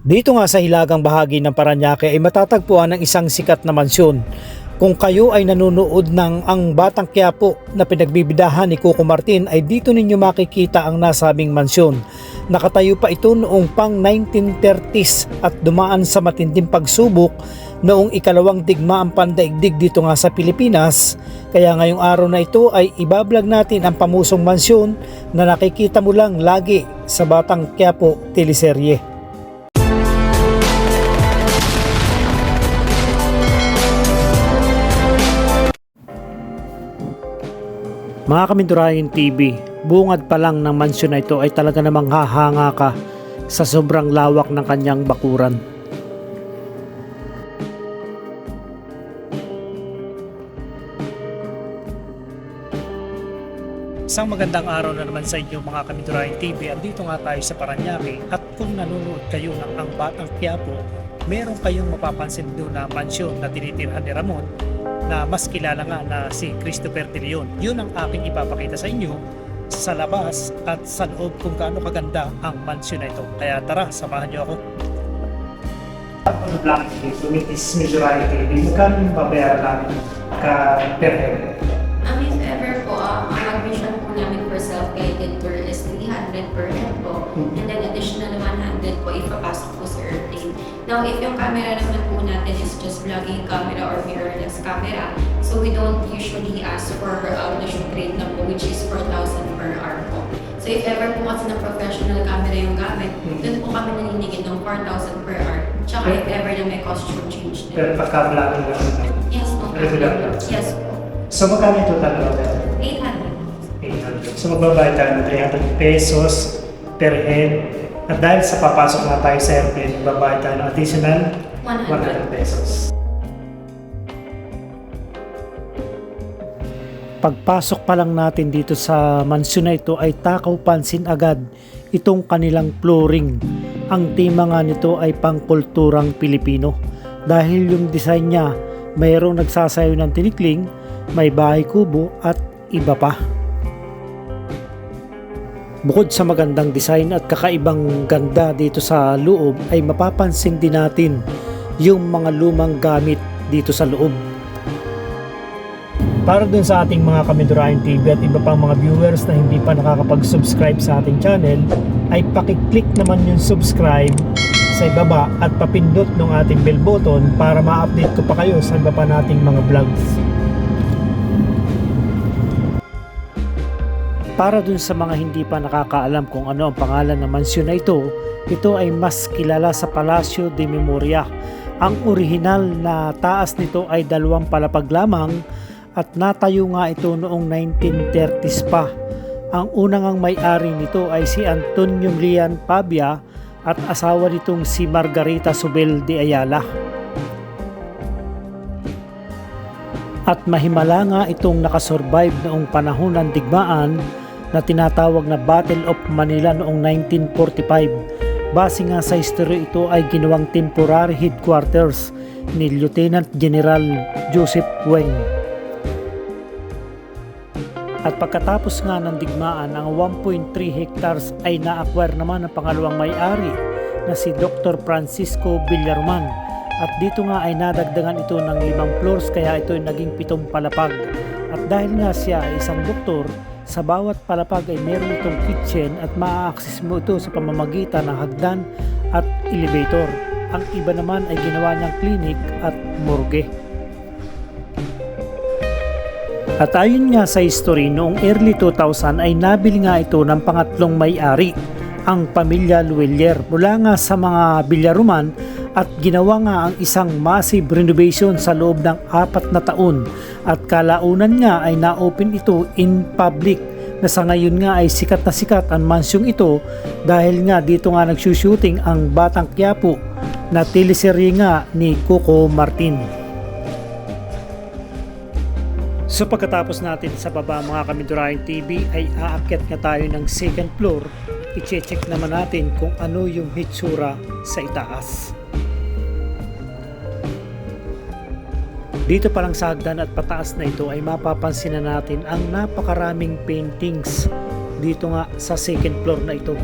Dito nga sa hilagang bahagi ng Paranaque ay matatagpuan ng isang sikat na mansyon. Kung kayo ay nanonood ng Ang Batang Quiapo na pinagbibidahan ni Coco Martin ay dito ninyo makikita ang nasabing mansyon. Nakatayo pa ito noong pang 1930s at dumaan sa matinding pagsubok noong ikalawang digmaang pandaigdig dito nga sa Pilipinas. Kaya ngayong araw na ito ay ibablog natin ang pamusong mansyon na nakikita mo lang lagi sa Batang Quiapo teleserye. Mga Kamindurahin TV, bungad pa lang ng mansyon na ito ay talaga namang hahanga ka sa sobrang lawak ng kanyang bakuran. Isang magandang araw na naman sa inyo mga Kamindurahin TV. Andito nga tayo sa Paranaque at kung nanonood kayo ng Ang Batang Quiapo, meron kayong mapapansin doon na mansyon na tinitirhan ni Ramon na mas kilala nga na si Christopher De Leon. Yun ang aking ipapakita sa inyo sa labas at sa loob kung gaano kaganda ang mansyon na ito. Kaya tara, samahan niyo ako. Dito? It is Midori TV. Magkano yung babayaran namin ka per papasok po sa airplane. Now, if yung camera naman po natin is just vlogging camera or mirrorless camera, so we don't usually ask for um, the shoot rate na po, which is 4,000 per hour po. So if ever po kasi ng professional camera yung gamit, dun po kami naninigid ng 4,000 per hour. Tsaka if ever na may costume change din. Pero pagka-vlogging lang naman. Yes po. Regular lang. Yes po. So magkano yung total natin? 800. 800. So magbabayad tayo ng 300 pesos per head. At dahil sa papasok na tayo sa airplane, magbabayad tayo ng additional 100. 100 pesos. Pagpasok pa lang natin dito sa mansyon na ito ay takaw pansin agad itong kanilang flooring. Ang tema nga nito ay pangkulturang Pilipino dahil yung design niya mayroong nagsasayo ng tinikling, may bahay kubo at iba pa. Bukod sa magandang design at kakaibang ganda dito sa loob ay mapapansin din natin yung mga lumang gamit dito sa loob. Para dun sa ating mga Kamidurahin TV at iba pang mga viewers na hindi pa nakakapag-subscribe sa ating channel, ay pakiclick naman yung subscribe sa ibaba at papindot ng ating bell button para ma-update ko pa kayo sa iba pa nating mga vlogs. Para dun sa mga hindi pa nakakaalam kung ano ang pangalan ng mansyon na ito, ito ay mas kilala sa Palacio de Memoria. Ang orihinal na taas nito ay dalawang palapag lamang at natayo nga ito noong 1930s pa. Ang unang ang may-ari nito ay si Antonio Lian Pabia at asawa nitong si Margarita Subel de Ayala. At mahimala nga itong nakasurvive noong panahon ng digmaan na tinatawag na Battle of Manila noong 1945. Base nga sa history ito ay ginawang temporary headquarters ni Lieutenant General Joseph Weng. At pagkatapos nga ng digmaan, ang 1.3 hectares ay na-acquire naman ng pangalawang may-ari na si Dr. Francisco Villaroman. At dito nga ay nadagdagan ito ng limang floors kaya ito ay naging pitong palapag. At dahil nga siya ay isang doktor, sa bawat palapag ay meron itong kitchen at maa-access mo ito sa pamamagitan ng hagdan at elevator. Ang iba naman ay ginawa niyang clinic at morgue. At ayon nga sa history, noong early 2000 ay nabili nga ito ng pangatlong may-ari, ang pamilya Luelier. Mula nga sa mga bilyaruman at ginawa nga ang isang massive renovation sa loob ng apat na taon at kalaunan nga ay na-open ito in public na sa ngayon nga ay sikat na sikat ang mansyong ito dahil nga dito nga nagsushooting ang Batang Quiapo na teleserye nga ni Coco Martin. So pagkatapos natin sa baba mga Kamidurahin TV ay aakyat nga tayo ng second floor. I-check naman natin kung ano yung hitsura sa itaas. Dito pa lang sa hagdan at pataas na ito ay mapapansin na natin ang napakaraming paintings dito nga sa second floor na ito.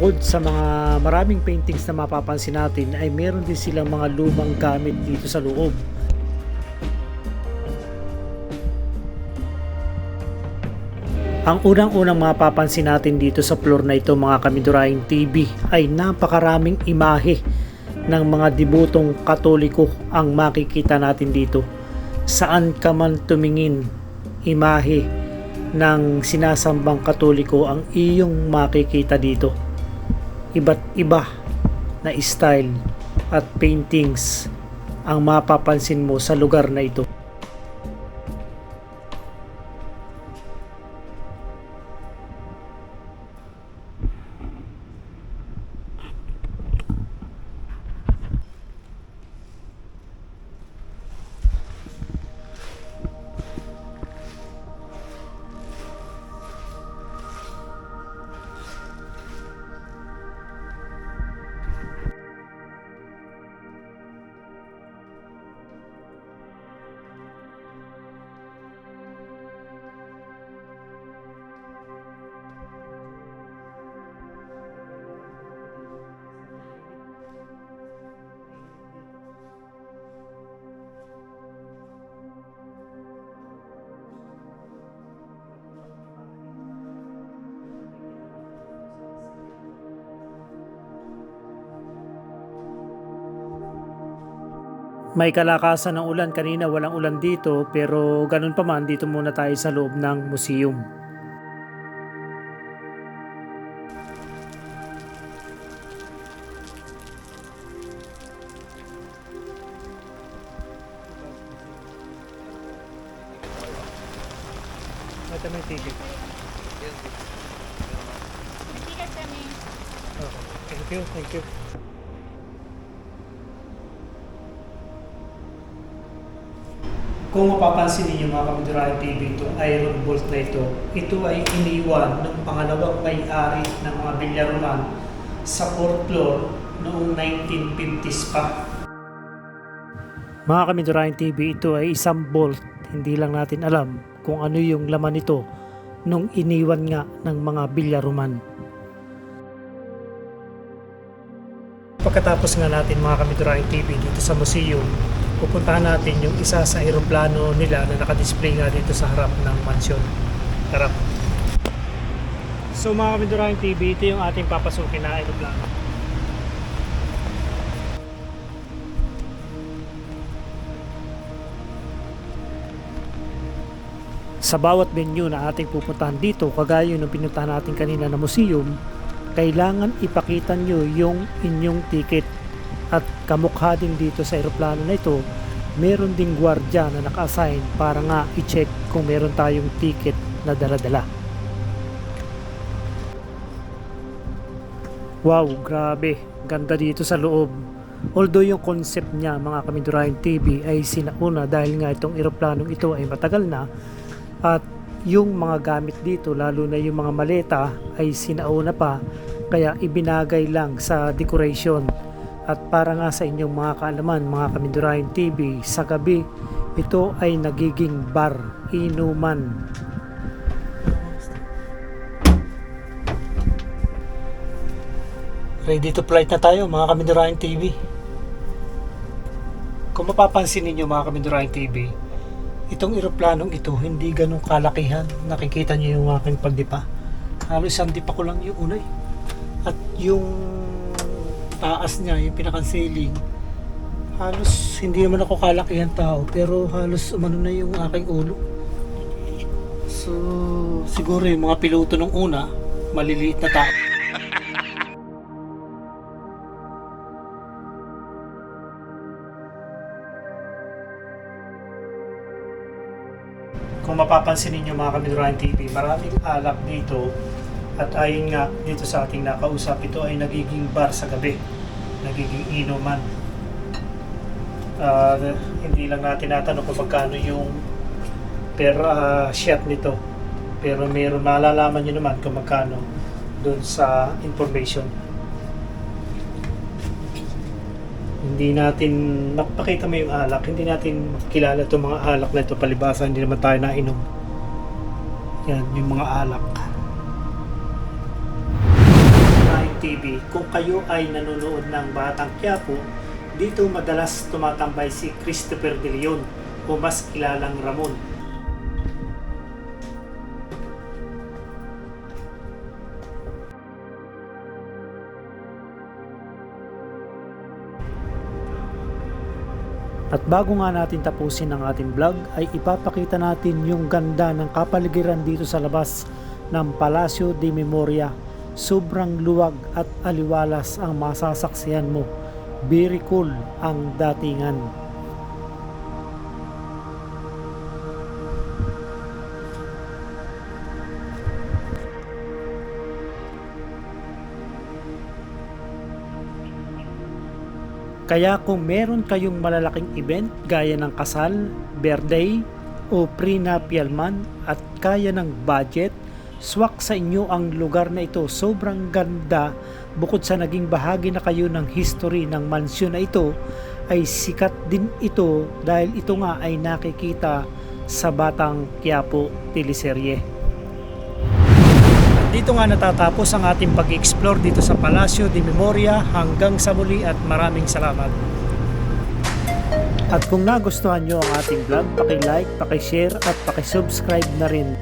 Bukod sa mga maraming paintings na mapapansin natin ay meron din silang mga lumang gamit dito sa loob. Ang unang-unang mapapansin natin dito sa floor na ito mga kamidurahing TV ay napakaraming imahe ng mga debutong katoliko ang makikita natin dito. Saan ka man tumingin, imahe ng sinasambang katoliko ang iyong makikita dito. Iba't iba na style at paintings ang mapapansin mo sa lugar na ito. May kalakasan ng ulan kanina, walang ulan dito pero ganun pa man dito muna tayo sa loob ng museum. Ito may ticket. Thank you, thank you. Kung mapapansin ninyo mga Kamidurahin TV, ito iron bolt na ito, ito ay iniwan ng pangalawang may-ari ng mga bilyaruman sa fourth floor noong 1950s pa. Mga Kamidurahin TV, ito ay isang bolt. Hindi lang natin alam kung ano yung laman nito nung iniwan nga ng mga bilyaruman. Pagkatapos nga natin mga Kamidurahin TV dito sa museum, pupuntahan natin yung isa sa aeroplano nila na nakadisplay nga dito sa harap ng mansyon. Harap. So mga Kamidurahin TV, ito yung ating papasukin na aeroplano. Sa bawat venue na ating pupuntahan dito, kagaya ng pinuntahan natin kanina na museum, kailangan ipakita nyo yung inyong ticket at kamukha din dito sa eroplano na ito meron ding gwardya na naka-assign para nga i-check kung meron tayong ticket na dala-dala. Wow grabe. Ganda dito sa loob. Although yung concept niya mga kamindurahin TV ay sinauna dahil nga itong eroplanong ito ay matagal na at yung mga gamit dito lalo na yung mga maleta ay sinauna pa kaya ibinagay lang sa decoration at para nga sa inyong mga kaalaman mga kamindurahin TV sa gabi ito ay nagiging bar inuman. Ready to flight na tayo mga kamindurahin TV kung mapapansin ninyo mga kamindurahin TV itong eroplanong ito hindi ganong kalakihan. Nakikita niyo yung aking pagdipa. Halos isang dipa ko lang yung unay. At yung taas niya yung pinakang ceiling halos hindi naman ako kalakihan tao pero halos umano na yung aking ulo. So siguro yung mga piloto nung una maliliit na tao. Kung mapapansin ninyo mga Kamidurahan TV, maraming alak dito at ayon nga dito sa ating nakausap, ito ay nagiging bar sa gabi, nagiging inuman. Ah, hindi lang natin natanong kung magkano yung per ah, shot nito. Pero meron malalaman nyo naman kung magkano doon sa information. Hindi natin napakita mo yung alak, hindi natin makilala itong mga alak na ito palibasa, hindi naman tayo nainom. Yan, yung mga alak. TV. Kung kayo ay nanonood ng Batang Quiapo, dito madalas tumatambay si Christopher De Leon o mas kilalang Ramon. At bago nga natin tapusin ang ating vlog ay ipapakita natin yung ganda ng kapaligiran dito sa labas ng Palacio de Memoria. Sobrang luwag at aliwalas ang masasaksihan mo. Very cool ang datingan. Kaya kung meron kayong malalaking event gaya ng kasal, birthday, o prenuptial man at kaya ng budget, swak sa inyo ang lugar na ito. Sobrang ganda bukod sa naging bahagi na kayo ng history ng mansyon na ito ay sikat din ito dahil ito nga ay nakikita sa Batang Quiapo teleserye. Dito nga natatapos ang ating pag-explore dito sa Palacio de Memoria hanggang sa muli at maraming salamat. At kung nagustuhan nyo ang ating vlog, paki-like, paki-share at paki-subscribe na rin